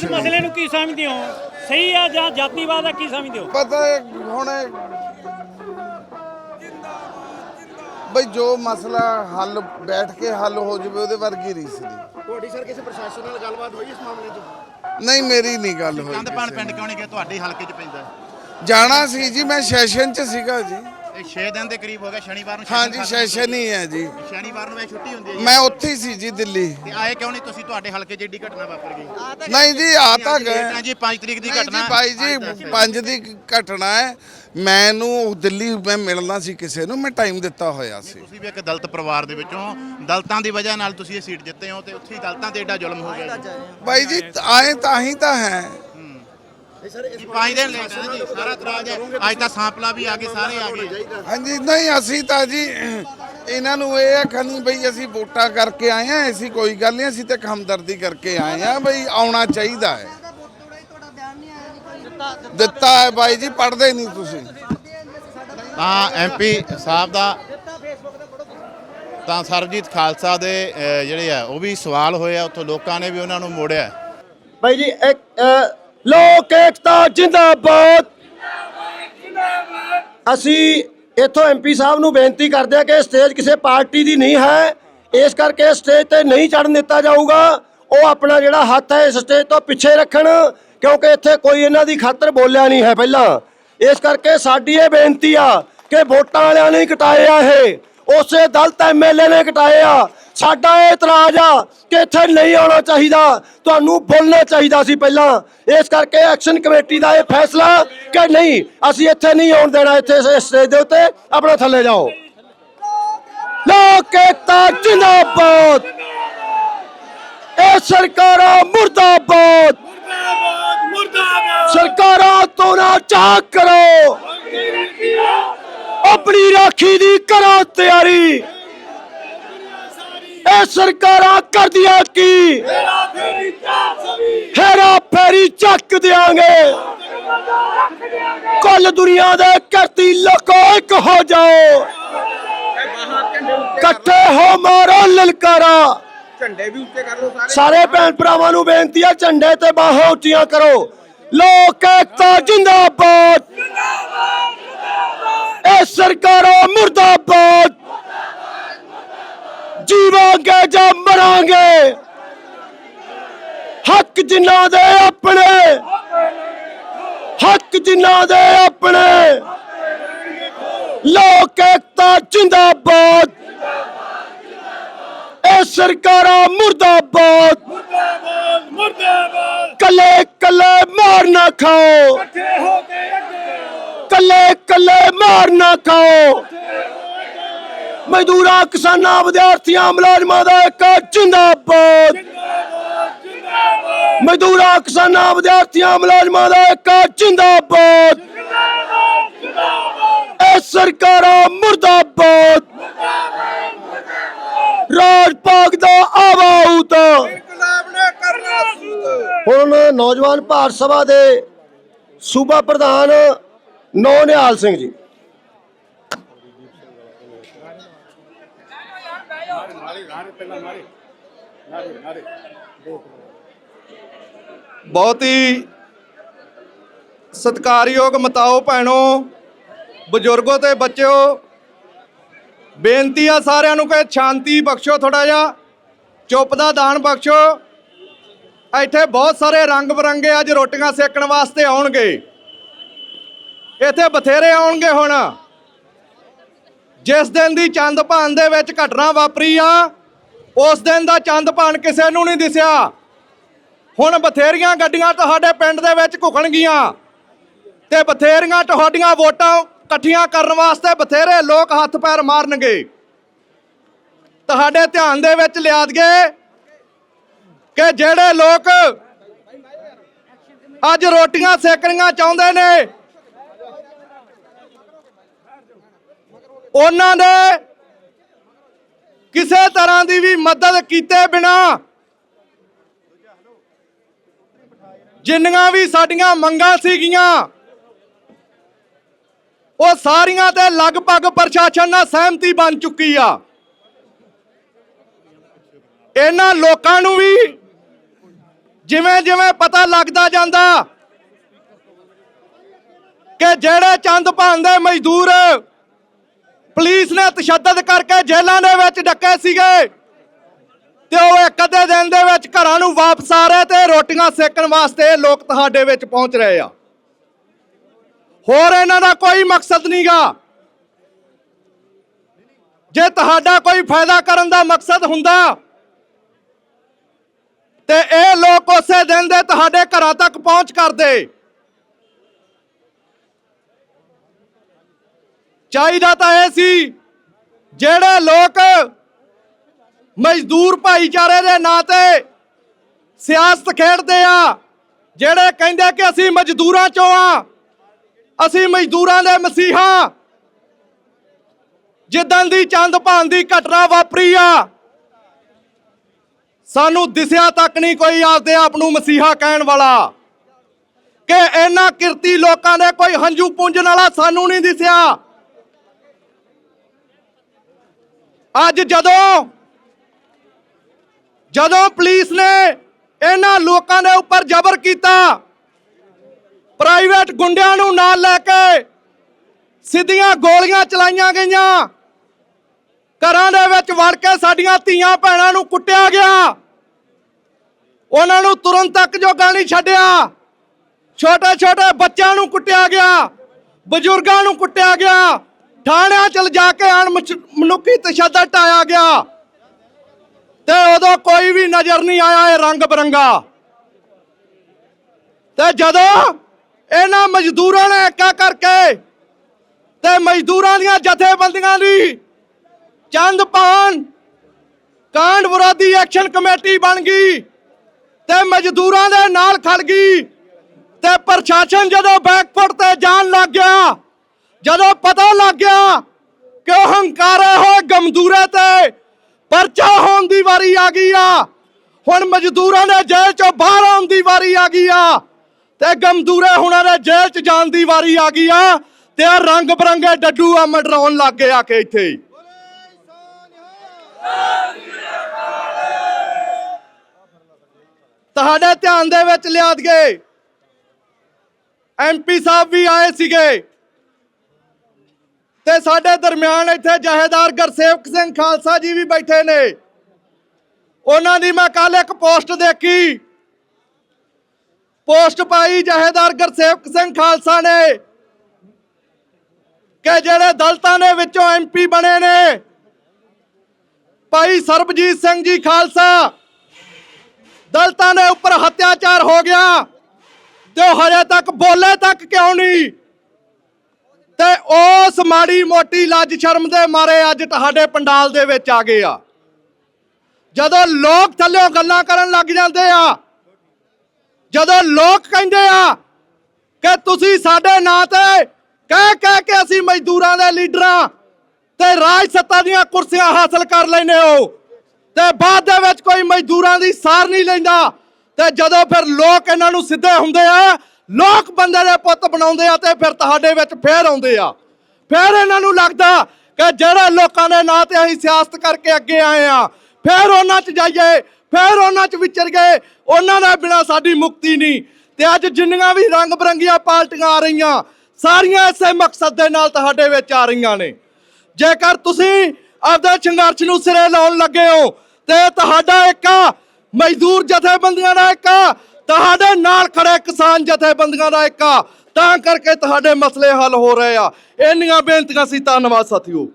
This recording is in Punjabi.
ਇਸ ਮਸਲੇ ਨੂੰ ਕੀ ਸਮਝਦੇ ਹੋ? ਸਹੀ ਆ ਜਾਂ ਜਾਤੀਵਾਦ ਆ ਕੀ ਸਮਝਦੇ ਹੋ? ਪਤਾ ਹੈ ਹੁਣ ਬਈ ਜੋ ਮਸਲਾ ਹੱਲ ਬੈਠ ਕੇ ਹੱਲ ਹੋ ਜਾਵੇ ਉਹਦੇ ਵਰਗੀ ਰੀਸ ਨਹੀਂ। ਤੁਹਾਡੀ ਸਰ ਕਿਸੇ ਪ੍ਰਸ਼ਾਸਨ ਨਾਲ ਗੱਲਬਾਤ ਹੋਈ ਇਸ ਮਾਮਲੇ 'ਚ? ਨਹੀਂ ਮੇਰੀ ਨਹੀਂ ਗੱਲ ਹੋਈ ਕੰਦਪਾਨ ਪਿੰਡ ਕਿਉਂ ਨਹੀਂ ਗਿਆ ਤੁਹਾਡੇ ਹਲਕੇ 'ਚ ਪੈਂਦਾ। ਜਾਣਾ ਸੀ ਜੀ ਮੈਂ ਸੈਸ਼ਨ 'ਚ ਸੀਗਾ ਜੀ। 6 ਦਿਨ ਦੇ ਕਰੀਬ ਹੋ ਗਿਆ ਸ਼ਨੀਵਾਰ ਨੂੰ ਹਾਂਜੀ ਸੈਸ਼ਨ ਹੀ ਹੈ ਜੀ। ਸ਼ਨੀਵਾਰ ਨੂੰ ਇਹ ਛੁੱਟੀ ਹੁੰਦੀ ਹੈ ਜੀ। ਮੈਂ ਉੱਥੇ ਹੀ ਸੀ ਜੀ ਦਿੱਲੀ। ਤੇ ਆਏ ਕਿਉਂ ਨਹੀਂ ਤੁਸੀਂ? ਤੁਹਾਡੇ ਹਲਕੇ 'ਚ ਏਡੀ ਘਟਨਾ ਵਾਪਰ ਗਈ। ਨਹੀਂ ਜੀ ਆ ਤਾਂ ਗਏ। ਜੀ 5 ਤਰੀਕ ਦੀ ਨਹੀਂ ਘਟਨਾ। ਜੀ ਭਾਈ ਅੱਜ ਦੱਸ ਜੀ। ਪੰਜ ਦੀ ਘਟਨਾ ਹੈ। ਮੈਨੂੰ ਦਿੱਲੀ ਮੈਂ ਮਿਲਣਾ ਸੀ ਕਿਸੇ ਨੂੰ ਮੈਂ ਟਾਈਮ ਦਿੱਤਾ ਹੋਇਆ ਸੀ। ਤੁਸੀਂ ਵੀ ਇੱਕ ਦਲਿਤ ਪਰਿਵਾਰ ਦੇ ਵਿੱਚੋਂ ਦਲਤਾਂ ਦੀ ਵਜ੍ਹਾ ਨਾਲ ਤੁਸੀਂ ਇਹ ਸੀਟ ਜਿੱਤੇ ਹੋ ਤੇ ਉੱਥੇ ਹੀ ਦਲਤਾਂ ਤੇ ਏਡਾ ਜ਼ੁਲਮ ਹੋ ਗਿਆ ਜੀ। ਭਾਈ ਜੀ ਆਏ ਤਾਂ ਹੀ ਤਾਂ ਹੈ। ਜੀ, ਪੰਜ ਦਿਨ ਲੇਟ ਹੈ ਜੀ ਸਾਰਾ ਇਤਰਾਜ਼ ਹੈ। ਅੱਜ ਤਾਂ ਸਾਂਪਲਾ ਵੀ ਆ ਗਏ ਸਾਰੇ ਆ ਗਏ। ਹਾਂਜੀ ਨਹੀਂ ਅਸੀਂ ਤਾਂ ਜੀ ਇਹਨਾਂ ਨੂੰ ਇਹ ਆਖਿਆ ਨਹੀਂ ਬਈ ਅਸੀਂ ਵੋਟਾਂ ਕਰਕੇ ਆਏ ਆ ਅਸੀਂ ਕੋਈ ਗੱਲ ਨਹੀਂ ਅਸੀਂ ਤੇ ਹਮਦਰਦੀ ਕਰਕੇ ਆਏ ਆ ਬਈ ਆਉਣਾ ਚਾਹੀਦਾ ਹੈ। ਦਿੱਤਾ ਹੈ ਬਾਈ ਜੀ ਪੜਦੇ ਨਹੀਂ ਤੁਸੀਂ। ਤਾਂ ਐਮਪੀ ਸਾਹਿਬ ਦਾ ਤਾਂ ਸਰਬਜੀਤ ਖਾਲਸਾ ਦੇ ਜਿਹੜੇ ਆ ਉਹ ਵੀ ਸਵਾਲ ਹੋਏ ਆ ਉੱਥੋਂ ਲੋਕਾਂ ਨੇ ਵੀ ਉਹਨਾਂ ਨੂੰ ਮੋੜਿਆ। ਭਾਈ ਜੀ ਇੱਕ ਲੋਕ ਏਕਤਾ ਜਿੰਦਾਬਾਦ। ਅਸੀਂ ਇੱਥੋਂ ਐਮਪੀ ਸਾਹਿਬ ਨੂੰ ਬੇਨਤੀ ਕਰਦੇ ਹਾਂ ਕਿ ਸਟੇਜ ਕਿਸੇ ਪਾਰਟੀ ਦੀ ਨਹੀਂ ਹੈ। ਇਸ ਕਰਕੇ ਸਟੇਜ ਤੇ ਨਹੀਂ ਚੜਨ ਦਿੱਤਾ ਜਾਊਗਾ। ਉਹ ਆਪਣਾ ਜਿਹੜਾ ਹੱਥ ਹੈ, ਇਸ ਸਟੇਜ ਤੋਂ ਪਿੱਛੇ ਰੱਖਣ, ਕਿਉਂਕਿ ਇੱਥੇ ਕੋਈ ਇਹਨਾਂ ਦੀ ਖਾਤਰ ਬੋਲਿਆ ਨਹੀਂ ਹੈ ਪਹਿਲਾਂ। ਇਸ ਕਰਕੇ ਸਾਡੀ ਇਹ ਬੇਨਤੀ ਆ ਕਿ ਵੋਟਾਂ ਵਾਲਿਆਂ ਨੇ ਹੀ ਕਟਾਏ ਆ ਇਹ। ਉਸੇ ਦਲਤ ਐਮਐਲਏ ਨੇ ਕਟਾਏ ਆ। ਸਾਡਾ ਇਹ ਇਤਰਾਜ਼ ਆ ਕਿ ਇੱਥੇ ਨਹੀਂ ਆਉਣਾ ਚਾਹੀਦਾ। ਤੁਹਾਨੂੰ ਬੋਲਣਾ ਚਾਹੀਦਾ ਸੀ ਪਹਿਲਾਂ। ਇਸ ਕਰਕੇ ਐਕਸ਼ਨ ਕਮੇਟੀ ਦਾ ਇਹ ਫੈਸਲਾ ਕਿ ਨਹੀਂ ਅਸੀਂ ਇੱਥੇ ਨਹੀਂ ਆਉਣ ਦੇਣਾ। ਇੱਥੇ ਇਸ ਸਟੇਜ ਦੇ ਉੱਤੇ ਆਪਣਾ ਥੱਲੇ ਜਾਓ। ਲੋਕ ਏਕਤਾ ਜਿੰਦਾਬਾਦ। ਇਹ ਸਰਕਾਰਾਂ ਮੁਰਦਾਬਾਦ। ਸਰਕਾਰਾਂ ਤੋਂ ਨਾ ਚਾਹ ਕਰੋ। ਆਪਣੀ ਰਾਖੀ ਦੀ ਕਰੋ ਤਿਆਰੀ। ਇਹ ਸਰਕਾਰਾਂ ਕਰਦੀਆਂ ਕੀ? ਹੈਰਾ ਫੇਰੀ ਚੱਕ ਦਿਆਂਗੇ। ਕੁੱਲ ਦੁਨੀਆ ਦੇ ਕਰਤੀ ਲੋਕੋ ਇੱਕ ਹੋ ਜਾਓ। ਇਕੱਠੇ ਹੋ ਮਾਰੋ ਲਲਕਾਰਾ। ਝੰਡੇ ਵੀ ਉੱਤੇ ਕਰ ਲਓ ਸਾਰੇ। ਸਾਰੇ ਭੈਣ ਭਰਾਵਾਂ ਨੂੰ ਬੇਨਤੀ ਹੈ ਝੰਡੇ ਤੇ ਬਾਹਾਂ ਉੱਚੀਆਂ ਕਰੋ। ਲੋਕ ਏਕਤਾ ਜਿੰਦਾਬਾਦ ਇਹ ਸਰਕਾਰਾਂ ਮੁਰਦਾਬਾਦ ਜੀਵਾਂਗੇ ਜਾਂ ਮਰਾਂਗੇ ਹੱਕ ਜਿਨ੍ਹਾਂ ਦੇ ਆਪਣੇ ਹੱਕ ਜਿਨ੍ਹਾਂ ਦੇ ਆਪਣੇ। ਲੋਕ ਏਕਤਾ ਜਿੰਦਾਬਾਦ। ਇਹ ਸਰਕਾਰਾਂ ਮੁਰਦਾਬਾਦ। ਕੱਲੇ ਕੱਲੇ ਮਾਰ ਨਾ ਖਾਓ। ਕੱਲੇ ਕੱਲੇ ਮਾਰ ਨਾ ਖਾਓ। ਮਜ਼ਦੂਰਾਂ, ਕਿਸਾਨਾਂ, ਵਿਦਿਆਰਥੀਆਂ, ਮੁਲਾਜ਼ਮਾਂ ਦਾ ਇੱਕ ਜਿੰਦਾਬਾਦ। ਮਜ਼ਦੂਰਾਂ, ਕਿਸਾਨਾਂ, ਵਿਦਿਆਰਥੀਆਂ, ਮੁਲਾਜ਼ਮਾਂ ਦਾ ਇੱਕ ਜਿੰਦਾਬਾਦ। ਇਹ ਸਰਕਾਰਾਂ ਮੁਰਦਾਬਾਦ। ਰਾਜ ਪਾਕ ਦਾ ਆਵਾਉਤ ਹੁਣ ਨੌਜਵਾਨ ਭਾਰਤ ਸਭਾ ਦੇ ਸੂਬਾ ਪ੍ਰਧਾਨ ਨੌ ਨਿਹਾਲ ਸਿੰਘ ਜੀ। ਬਹੁਤ ਹੀ ਸਤਿਕਾਰਯੋਗ ਮਤਾਓ ਭੈਣੋ, ਬਜ਼ੁਰਗੋ ਤੇ ਬੱਚਿਓ, ਬੇਨਤੀ ਆ ਸਾਰਿਆਂ ਨੂੰ ਕਿ ਸ਼ਾਂਤੀ ਬਖਸ਼ੋ ਥੋੜਾ ਜਿਹਾ, ਚੁੱਪ ਦਾ ਦਾਨ ਬਖਸ਼ੋ। ਇੱਥੇ ਬਹੁਤ ਸਾਰੇ ਰੰਗ ਬਰੰਗੇ ਅੱਜ ਰੋਟੀਆਂ ਸੇਕਣ ਵਾਸਤੇ ਆਉਣਗੇ। ਇੱਥੇ ਬਥੇਰੇ ਆਉਣਗੇ ਹੁਣ। ਜਿਸ ਦਿਨ ਦੀ ਚੰਦ ਭਾਨ ਦੇ ਵਿੱਚ ਘਟਨਾ ਵਾਪਰੀ ਆ ਉਸ ਦਿਨ ਦਾ ਚੰਦ ਭਾਨ ਕਿਸੇ ਨੂੰ ਨਹੀਂ ਦਿਸਿਆ। ਹੁਣ ਬਥੇਰੀਆਂ ਗੱਡੀਆਂ ਤੁਹਾਡੇ ਪਿੰਡ ਦੇ ਵਿੱਚ ਘੁਕਣਗੀਆਂ ਤੇ ਬਥੇਰੀਆਂ ਤੁਹਾਡੀਆਂ ਵੋਟਾਂ ਇਕੱਠੀਆਂ ਕਰਨ ਵਾਸਤੇ ਬਥੇਰੇ ਲੋਕ ਹੱਥ ਪੈਰ ਮਾਰਨਗੇ। ਤੁਹਾਡੇ ਧਿਆਨ ਦੇ ਵਿੱਚ ਲਿਆ ਦਈਏ ਕਿ ਜਿਹੜੇ ਲੋਕ ਅੱਜ ਰੋਟੀਆਂ ਸੇਕਣੀਆਂ ਚਾਹੁੰਦੇ ਨੇ, ਉਹਨਾਂ ਦੇ ਕਿਸੇ ਤਰ੍ਹਾਂ ਦੀ ਵੀ ਮਦਦ ਕੀਤੇ ਬਿਨਾ ਜਿੰਨੀਆਂ ਵੀ ਸਾਡੀਆਂ ਮੰਗਾਂ ਸੀਗੀਆਂ, ਉਹ ਸਾਰੀਆਂ ਤੇ ਲਗਭਗ ਪ੍ਰਸ਼ਾਸਨ ਨਾਲ ਸਹਿਮਤੀ ਬਣ ਚੁੱਕੀ ਆ। ਇਹਨਾਂ ਲੋਕਾਂ ਨੂੰ ਵੀ ਜਿਵੇਂ ਜਿਵੇਂ ਪਤਾ ਲੱਗਦਾ ਜਾਂਦਾ ਕਿ ਜਿਹੜੇ ਚੰਦ ਭਾਨ ਦੇ ਮਜ਼ਦੂਰ ਪੁਲਿਸ ਨੇ ਤਸ਼ੱਦਦ ਕਰਕੇ ਜੇਲ੍ਹਾਂ ਦੇ ਵਿੱਚ ਡੱਕੇ ਸੀਗੇ ਤੇ ਉਹ ਇੱਕ ਅੱਧੇ ਦਿਨ ਦੇ ਵਿੱਚ ਘਰਾਂ ਨੂੰ ਵਾਪਸ ਆ ਰਹੇ ਤੇ ਰੋਟੀਆਂ ਸੇਕਣ ਵਾਸਤੇ ਲੋਕ ਤੁਹਾਡੇ ਵਿੱਚ ਪਹੁੰਚ ਰਹੇ ਆ। ਹੋਰ ਇਹਨਾਂ ਦਾ ਕੋਈ ਮਕਸਦ ਨਹੀਂਗਾ। ਜੇ ਤੁਹਾਡਾ ਕੋਈ ਫਾਇਦਾ ਕਰਨ ਦਾ ਮਕਸਦ ਹੁੰਦਾ ਤੇ ਇਹ ਲੋਕ ਉਸੇ ਦਿਨ ਦੇ ਤੁਹਾਡੇ ਘਰਾਂ ਤੱਕ ਪਹੁੰਚ ਕਰਦੇ। ਚਾਹੀਦਾ ਤਾਂ ਇਹ ਸੀ, ਜਿਹੜੇ ਲੋਕ ਮਜ਼ਦੂਰ ਭਾਈਚਾਰੇ ਦੇ ਨਾਂ ਤੇ ਸਿਆਸਤ ਖੇਡਦੇ ਆ, ਜਿਹੜੇ ਕਹਿੰਦੇ ਕਿ ਅਸੀਂ ਮਜ਼ਦੂਰਾਂ ਚੋਂ ਆ, ਅਸੀਂ ਮਜ਼ਦੂਰਾਂ ਦੇ ਮਸੀਹਾ। ਜਿੱਦਾਂ ਦੀ ਚੰਦ ਭਾਨ ਦੀ ਘਟਨਾ ਵਾਪਰੀ ਆ, ਸਾਨੂੰ ਦਿਸਿਆ ਤੱਕ ਨਹੀਂ ਕੋਈ ਆਪਦੇ ਆਪ ਨੂੰ ਮਸੀਹਾ ਕਹਿਣ ਵਾਲਾ। ਕਿ ਇਹਨਾਂ ਕਿਰਤੀ ਲੋਕਾਂ ਦੇ ਕੋਈ ਹੰਝੂ ਪੁੰਜਣ ਵਾਲਾ ਸਾਨੂੰ ਨਹੀਂ ਦਿਸਿਆ। ਅੱਜ ਜਦੋਂ ਜਦੋਂ ਪੁਲਿਸ ਨੇ ਇਹਨਾਂ ਲੋਕਾਂ ਦੇ ਉੱਪਰ ਜ਼ਬਰ ਕੀਤਾ ਪ੍ਰਾਈਵੇਟ ਗੁੰਡਿਆਂ ਨੂੰ ਨਾਲ ਲੈ ਕੇ ਸਿੱਧੀਆਂ ਗੋਲੀਆਂ ਚਲਾਈਆਂ ਗਈਆਂ, ਘਰਾਂ ਦੇ ਵਿੱਚ ਵੜ ਕੇ ਸਾਡੀਆਂ ਧੀਆਂ ਭੈਣਾਂ ਨੂੰ ਕੁੱਟਿਆ ਗਿਆ। ਉਹਨਾਂ ਨੂੰ ਤੁਰੰਤ ਤੱਕ ਜੋਗਾ ਨਹੀਂ ਛੱਡਿਆ ਛੋਟੇ ਛੋਟੇ ਬੱਚਿਆਂ ਨੂੰ ਕੁੱਟਿਆ ਗਿਆ, ਬਜ਼ੁਰਗਾਂ ਨੂੰ ਕੁੱਟਿਆ ਗਿਆ। ਥਾਣਿਆਂ ਚ ਜਾ ਕੇ ਅਣ ਮਨੁੱਖੀ ਤਸ਼ੱਦਦ ਢਾਇਆ ਗਿਆ। ਤੇ ਉਦੋਂ ਕੋਈ ਵੀ ਨਜ਼ਰ ਨਹੀਂ ਆਇਆ ਇਹ ਰੰਗ ਬਰੰਗਾ। ਤੇ ਜਦੋਂ ਇਹਨਾਂ ਮਜ਼ਦੂਰਾਂ ਨੇ ਇੱਕਾ ਕਰਕੇ ਤੇ ਮਜ਼ਦੂਰਾਂ ਦੀਆਂ ਜਥੇਬੰਦੀਆਂ ਦੀ ਚੰਦ ਪਾਨ ਕਾਂਡ ਵਿਰੋਧੀ ਐਕਸ਼ਨ ਕਮੇਟੀ ਬਣ ਗਈ ਤੇ ਮਜ਼ਦੂਰਾਂ ਦੇ ਨਾਲ ਖੜ ਗਈ ਤੇ ਪ੍ਰਸ਼ਾਸਨ ਜਦੋਂ ਬੈਕਫੁੱਟ ਤੇ ਜਾਣ ਲੱਗ ਗਿਆ ਜਦੋਂ ਪਤਾ ਲੱਗ ਗਿਆ ਕਿ ਉਹ ਹੰਕਾਰੇ ਹੋਏ ਗਮਦੂਰੇ ਤੇ ਪਰਚਾ ਹੋਣ ਦੀ ਵਾਰੀ ਆ ਗਈ ਆ, ਹੁਣ ਮਜ਼ਦੂਰਾਂ ਦੇ ਜੇਲ੍ਹ ਚੋਂ ਬਾਹਰ ਆਉਣ ਦੀ ਵਾਰੀ ਆ ਗਈ ਆ ਤੇ ਗਮਦੂਰੇ ਹੁਣਾਂ ਦੇ ਜੇਲ੍ਹ ਚ ਜਾਣ ਦੀ ਵਾਰੀ ਆ ਗਈ ਆ ਤੇ ਆ ਰੰਗ ਬਰੰਗੇ ਡੱਡੂ ਆ ਮਡਰਾਉਣ ਲੱਗ ਗਏ ਆ ਕੇ ਇੱਥੇ ਤੁਹਾਡੇ ਧਿਆਨ ਦੇ ਵਿੱਚ ਲਿਆ ਦਈਏ। ਐਮਪੀ ਸਾਹਿਬ ਵੀ ਆਏ ਸੀਗੇ। ਤੇ ਸਾਡੇ ਦਰਮਿਆਨ ਇੱਥੇ ਜਹੇਦਾਰ ਗੁਰਸੇਵਕ ਸਿੰਘ ਖਾਲਸਾ ਜੀ ਵੀ ਬੈਠੇ ਨੇ। ਉਹਨਾਂ ਦੀ ਮੈਂ ਕੱਲ ਇੱਕ ਪੋਸਟ ਦੇਖੀ। ਪੋਸਟ ਪਾਈ ਜਹੇਦਾਰ ਗੁਰਸੇਵਕ ਸਿੰਘ ਖਾਲਸਾ ਨੇ ਕਿ ਜਿਹੜੇ ਦਲਤਾਂ ਦੇ ਵਿੱਚੋਂ ਐਮਪੀ ਬਣੇ ਨੇ। ਭਾਈ ਸਰਬਜੀਤ ਸਿੰਘ ਜੀ ਖਾਲਸਾ ਦਲਤਾਂ ਦੇ ਉੱਪਰ ਹੱਤਿਆਚਾਰ ਹੋ ਗਿਆ। ਤੇ ਉਹ ਹਜੇ ਤੱਕ ਬੋਲੇ ਤੱਕ ਕਿਉਂ ਨਹੀਂ? ਤੇ ਉਸ ਮਾੜੀ ਮੋਟੀ ਲੱਜ ਸ਼ਰਮ ਦੇ ਮਾਰੇ ਅੱਜ ਤੁਹਾਡੇ ਪੰਡਾਲ ਦੇ ਵਿੱਚ ਆ ਗਏ ਆ। ਜਦੋਂ ਲੋਕ ਥੱਲਿਓਂ ਗੱਲਾਂ ਕਰਨ ਲੱਗ ਜਾਂਦੇ ਆ, ਜਦੋਂ ਲੋਕ ਕਹਿੰਦੇ ਆ ਕਿ ਤੁਸੀਂ ਸਾਡੇ ਨਾਂ ਤੇ ਕਹਿ ਕਹਿ ਕੇ ਅਸੀਂ ਮਜ਼ਦੂਰਾਂ ਦੇ ਲੀਡਰਾਂ ਤੇ ਰਾਜ ਸੱਤਾ ਦੀਆਂ ਕੁਰਸੀਆਂ ਹਾਸਲ ਕਰ ਲੈਨੇ ਹੋ ਤੇ ਬਾਅਦ ਦੇ ਵਿੱਚ ਕੋਈ ਮਜ਼ਦੂਰਾਂ ਦੀ ਸਾਰ ਨਹੀਂ ਲੈਂਦਾ ਤੇ ਜਦੋਂ ਫਿਰ ਲੋਕ ਇਹਨਾਂ ਨੂੰ ਸਿੱਧੇ ਹੁੰਦੇ ਆ ਲੋਕ ਬੰਦੇ ਦੇ ਪੁੱਤ ਬਣਾਉਂਦੇ ਆ ਤੇ ਫਿਰ ਤੁਹਾਡੇ ਵਿੱਚ ਫੇਰ ਆਉਂਦੇ ਆ। ਫਿਰ ਇਹਨਾਂ ਨੂੰ ਲੱਗਦਾ ਕਿ ਜਿਹੜੇ ਲੋਕਾਂ ਦੇ ਨਾਂ ਤੇ ਅਸੀਂ ਸਿਆਸਤ ਕਰਕੇ ਅੱਗੇ ਆਏ ਆ, ਫਿਰ ਉਹਨਾਂ 'ਚ ਜਾਈਏ, ਫਿਰ ਉਹਨਾਂ 'ਚ ਵਿਚਰ ਗਏ, ਉਹਨਾਂ ਦੇ ਬਿਨਾ ਸਾਡੀ ਮੁਕਤੀ ਨਹੀਂ। ਤੇ ਅੱਜ ਜਿੰਨੀਆਂ ਵੀ ਰੰਗ ਬਰੰਗੀਆਂ ਪਾਰਟੀਆਂ ਆ ਰਹੀਆਂ, ਸਾਰੀਆਂ ਇਸੇ ਮਕਸਦ ਦੇ ਨਾਲ ਤੁਹਾਡੇ ਵਿੱਚ ਆ ਰਹੀਆਂ ਨੇ। ਜੇਕਰ ਤੁਸੀਂ ਆਪਦੇ ਸੰਘਰਸ਼ ਨੂੰ ਸਿਰੇ ਲਾਉਣ ਲੱਗੇ ਹੋ, ਤੇ ਤੁਹਾਡਾ ਇੱਕ ਮਜ਼ਦੂਰ ਜਥੇਬੰਦੀਆਂ ਦਾ ਇੱਕ ਤੁਹਾਡੇ ਨਾਲ ਖੜੇ ਕਿਸਾਨ ਜਥੇਬੰਦੀਆਂ ਦਾ ਇੱਕ ਤਾਂ ਕਰਕੇ ਤੁਹਾਡੇ ਮਸਲੇ ਹੱਲ ਹੋ ਰਹੇ ਆ। ਇੰਨੀਆਂ ਬੇਨਤੀਆਂ ਸੀ, ਧੰਨਵਾਦ ਸਾਥੀਓ।